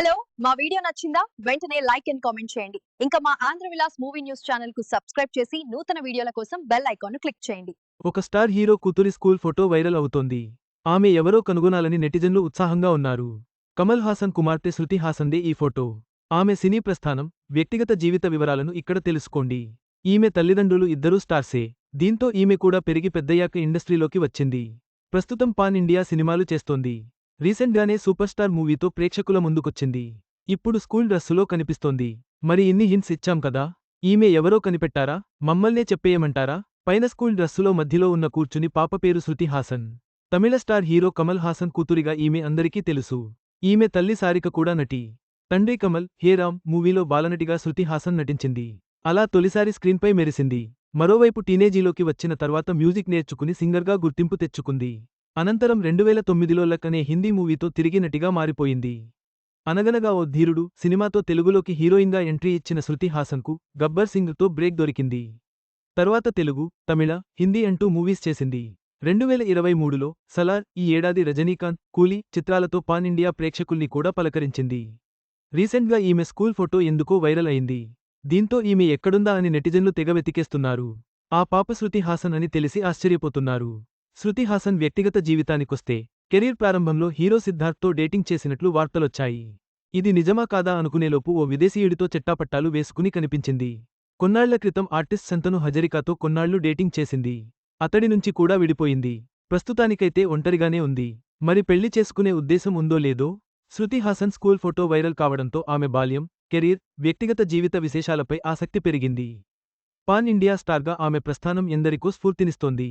Hello మా video నచ్చిందా? వెంటనే లైక్ అండ్ కామెంట్ చేయండి. ఇంకా మా ఆంధ్ర విలాస్ మూవీ న్యూస్ ఛానల్కు సబ్స్క్రైబ్ చేసి నూతన వీడియోల కోసం బెల్ ఐకాన్ క్లిక్ చేయండి. ఒక స్టార్ హీరో కూతురి స్కూల్ ఫోటో వైరల్ అవుతోంది. ఆమె ఎవరో కనుగొనాలని నెటిజన్లు ఉత్సాహంగా ఉన్నారు. కమల్ హాసన్ కుమార్తె శృతి హాసన్దే ఈ ఫోటో. ఆమె సినీ ప్రస్థానం వ్యక్తిగత జీవిత వివరాలను ఇక్కడ తెలుసుకోండి. ఈమె తల్లిదండ్రులు ఇద్దరూ స్టార్సే. దీంతో ఈమె కూడా పెరిగి పెద్దయ్యాక ఇండస్ట్రీలోకి వచ్చింది. ప్రస్తుతం పాన్ ఇండియా సినిమాలు చేస్తోంది. రీసెంట్గానే సూపర్ స్టార్ మూవీతో ప్రేక్షకుల ముందుకొచ్చింది. ఇప్పుడు స్కూల్ డ్రెస్సులో కనిపిస్తోంది. మరి ఇన్ని హింట్స్ ఇచ్చాం కదా? ఈమె ఎవరో కనిపెట్టారా? మమ్మల్నే చెప్పేయమంటారా? పైన స్కూల్ డ్రెస్సులో మధ్యలో ఉన్న కూర్చుని పాప పేరు శృతి హాసన్. తమిళ స్టార్ హీరో కమల్ హాసన్ కూతురిగా ఈమె అందరికీ తెలుసు. ఈమె తల్లి సారిక కూడా నటి. తండ్రి కమల్ హే రామ్ మూవీలో బాలనటిగా శృతి హాసన్ నటించింది. అలా తొలిసారి స్క్రీన్పై మెరిసింది. మరోవైపు టీనేజీలోకి వచ్చిన తర్వాత మ్యూజిక్ నేర్చుకుని సింగర్గా గుర్తింపు తెచ్చుకుంది. అనంతరం రెండువేల తొమ్మిదిలో లక్ అనే హిందీ మూవీతో తిరిగి నటిగా మారిపోయింది. అనగనగా ఓ ధీరుడు సినిమాతో తెలుగులోకి హీరోయిన్గా ఎంట్రీ ఇచ్చిన శృతి హాసన్కు గబ్బర్ సింగ్తో బ్రేక్ దొరికింది. తరువాత తెలుగు తమిళ హిందీ అంటూ మూవీస్ చేసింది. రెండువేల ఇరవై మూడులో సలార్ ఈ ఏడాది రజనీకాంత్ కూలీ చిత్రాలతో పాన్ ఇండియా ప్రేక్షకుల్ని కూడా పలకరించింది. రీసెంట్గా ఈమె స్కూల్ ఫోటో ఎందుకో వైరల్ అయింది. దీంతో ఈమె ఎక్కడుందా అని నెటిజన్లు తెగ వెతికేస్తున్నారు. ఆ పాప శృతి హాసన్ అని తెలిసి ఆశ్చర్యపోతున్నారు. శృతి హాసన్ వ్యక్తిగత జీవితానికొస్తే కెరీర్ ప్రారంభంలో హీరో సిద్ధార్థ్తో డేటింగ్ చేసినట్లు వార్తలొచ్చాయి. ఇది నిజమా కాదా అనుకునేలోపు ఓ విదేశీయుడితో చెట్టాపట్టాలు వేసుకుని కనిపించింది. కొన్నాళ్ళ క్రితం ఆర్టిస్ట్ శంతను హజరికాతో కొన్నాళ్ళు డేటింగ్ చేసింది. అతడి నుంచి కూడా విడిపోయింది. ప్రస్తుతానికైతే ఒంటరిగానే ఉంది. మరి పెళ్ళి చేసుకునే ఉద్దేశం ఉందో లేదో? Shruti Haasan school photo viral కావడంతో ఆమె బాల్యం కెరీర్ వ్యక్తిగత జీవిత విశేషాలపై ఆసక్తి పెరిగింది. పాన్ ఇండియా స్టార్గా ఆమె ప్రస్థానం ఎందరికో స్ఫూర్తినిస్తోంది.